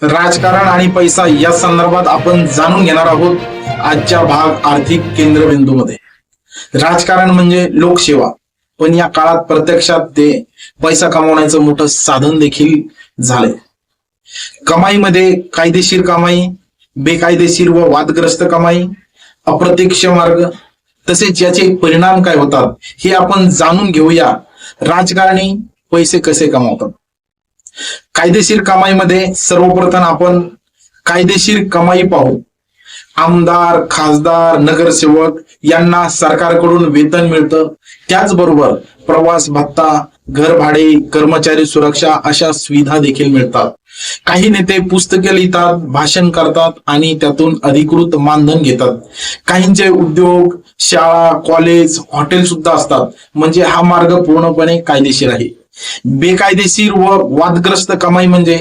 राजकारण आणि पैसा या संदर्भात आपण जाणून घेणार आहोत आजच्या भाग आर्थिक केंद्रबिंदूमध्ये. राजकारण म्हणजे लोकसेवा. पण या काळात प्रत्यक्षात ते पैसा कमवण्याचं मोठं साधन देखील झालंय. कमाईमध्ये कायदेशीर कमाई बेकायदेशीर व वादग्रस्त कमाई अप्रत्यक्ष मार्ग तसेच याचे परिणाम काय होतात हे आपण जाणून घेऊया. राजकारणी पैसे कसे कमावतात? कायदेशीर कमाईमध्ये सर्वप्रथम आपण कायदेशीर कमाई पाहू. आमदार खासदार नगरसेवक यांना सरकारकडून वेतन मिळतं. त्याचबरोबर प्रवास भत्ता घर भाडे कर्मचारी सुरक्षा अशा सुविधा देखील मिळतात. काही नेते पुस्तके लिहितात भाषण करतात आणि त्यातून अधिकृत मानधन घेतात. काहींचे उद्योग शाळा कॉलेज हॉटेल सुद्धा असतात. म्हणजे हा मार्ग पूर्णपणे कायदेशीर आहे. बेकायदेशीर व वादग्रस्त कमाई म्हणजे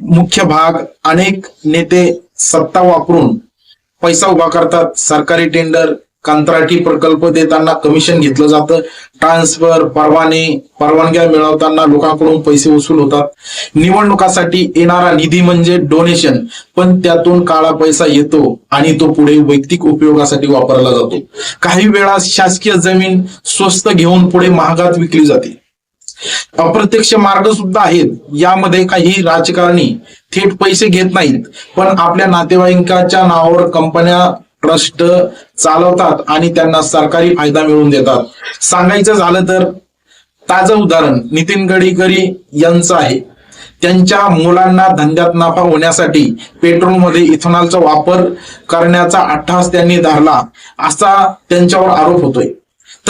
मुख्य भाग अनेक नेते सत्ता वापरून पैसा उभा करतात. सरकारी टेंडर कंत्राटी प्रकल्प देताना कमिशन घेतलं जातं. ट्रान्सफर परवाने परवानग्या मिळवताना लोकांकडून पैसे वसूल होतात. निवडणुकासाठी येणारा निधी म्हणजे डोनेशन पण त्यातून काळा पैसा येतो आणि तो पुढे वैयक्तिक उपयोगासाठी वापरला जातो. काही वेळा शासकीय जमीन स्वस्त घेऊन पुढे महागात विकली जाते. अप्रत्यक्ष मार्ग सुद्धा आहेत. यामध्ये काही राजकारणी थेट पैसे घेत नाहीत. पण आपल्या नातेवाईकांच्या नावावर कंपन्या ट्रस्ट चालवतात आणि त्यांना सरकारी फायदा मिळवून देतात. सांगायचं झालं तर ताजं उदाहरण नितीन गडकरी यांचं आहे. त्यांच्या मुलांना धंद्यात नफा होण्यासाठी पेट्रोलमध्ये इथेनॉलचा वापर करण्याचा अट्टहास त्यांनी धरला असा त्यांच्यावर आरोप होतोय.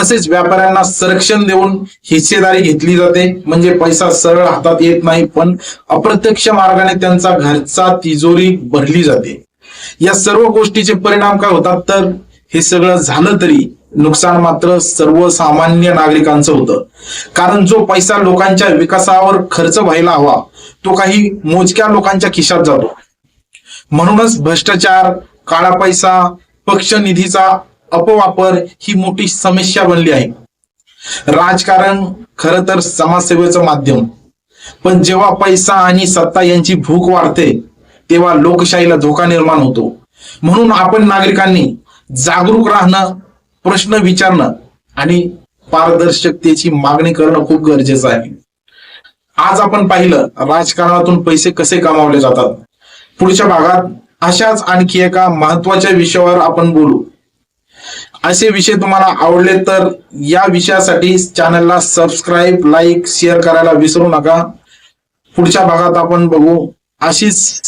तसेच व्यापाऱ्यांना संरक्षण देऊन हिस्सेदारी घेतली जाते. म्हणजे पैसा सरळ हातात येत नाही पण अप्रत्यक्ष मार्गाने त्यांचा घरचा तिजोरी भरली जाते. या सर्व गोष्टीचे परिणाम काय होतात? तर हे सगळं झालं तरी नुकसान मात्र सर्वसामान्य नागरिकांचं होतं. कारण जो पैसा लोकांच्या विकासावर खर्च व्हायला हवा तो काही मोजक्या लोकांच्या खिशात जातो. म्हणूनच भ्रष्टाचार काळा पैसा पक्ष निधीचा अपवापर ही मोठी समस्या बनली आहे. राजकारण खर तर समाजसेवेचं माध्यम. पण जेव्हा पैसा आणि सत्ता यांची भूक वाढते तेव्हा लोकशाहीला धोका निर्माण होतो. म्हणून आपण नागरिकांनी जागरूक राहणं प्रश्न विचारणं आणि पारदर्शकतेची मागणी करणं खूप गरजेचं आहे. आज आपण पाहिलं राजकारणातून पैसे कसे कमावले जातात. पुढच्या भागात अशाच आणखी एका महत्त्वाच्या विषयावर आपण बोलू. असे विषय तुम्हाला आवडले तर या विषयासाठी चॅनलला सबस्क्राईब लाईक शेअर करायला विसरू नका. पुढच्या भागात आपण बघू अशीच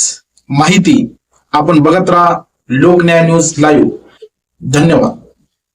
माहिती. आपण बघत राहा लोकन्याय न्यूज लाईव्ह धन्यवाद.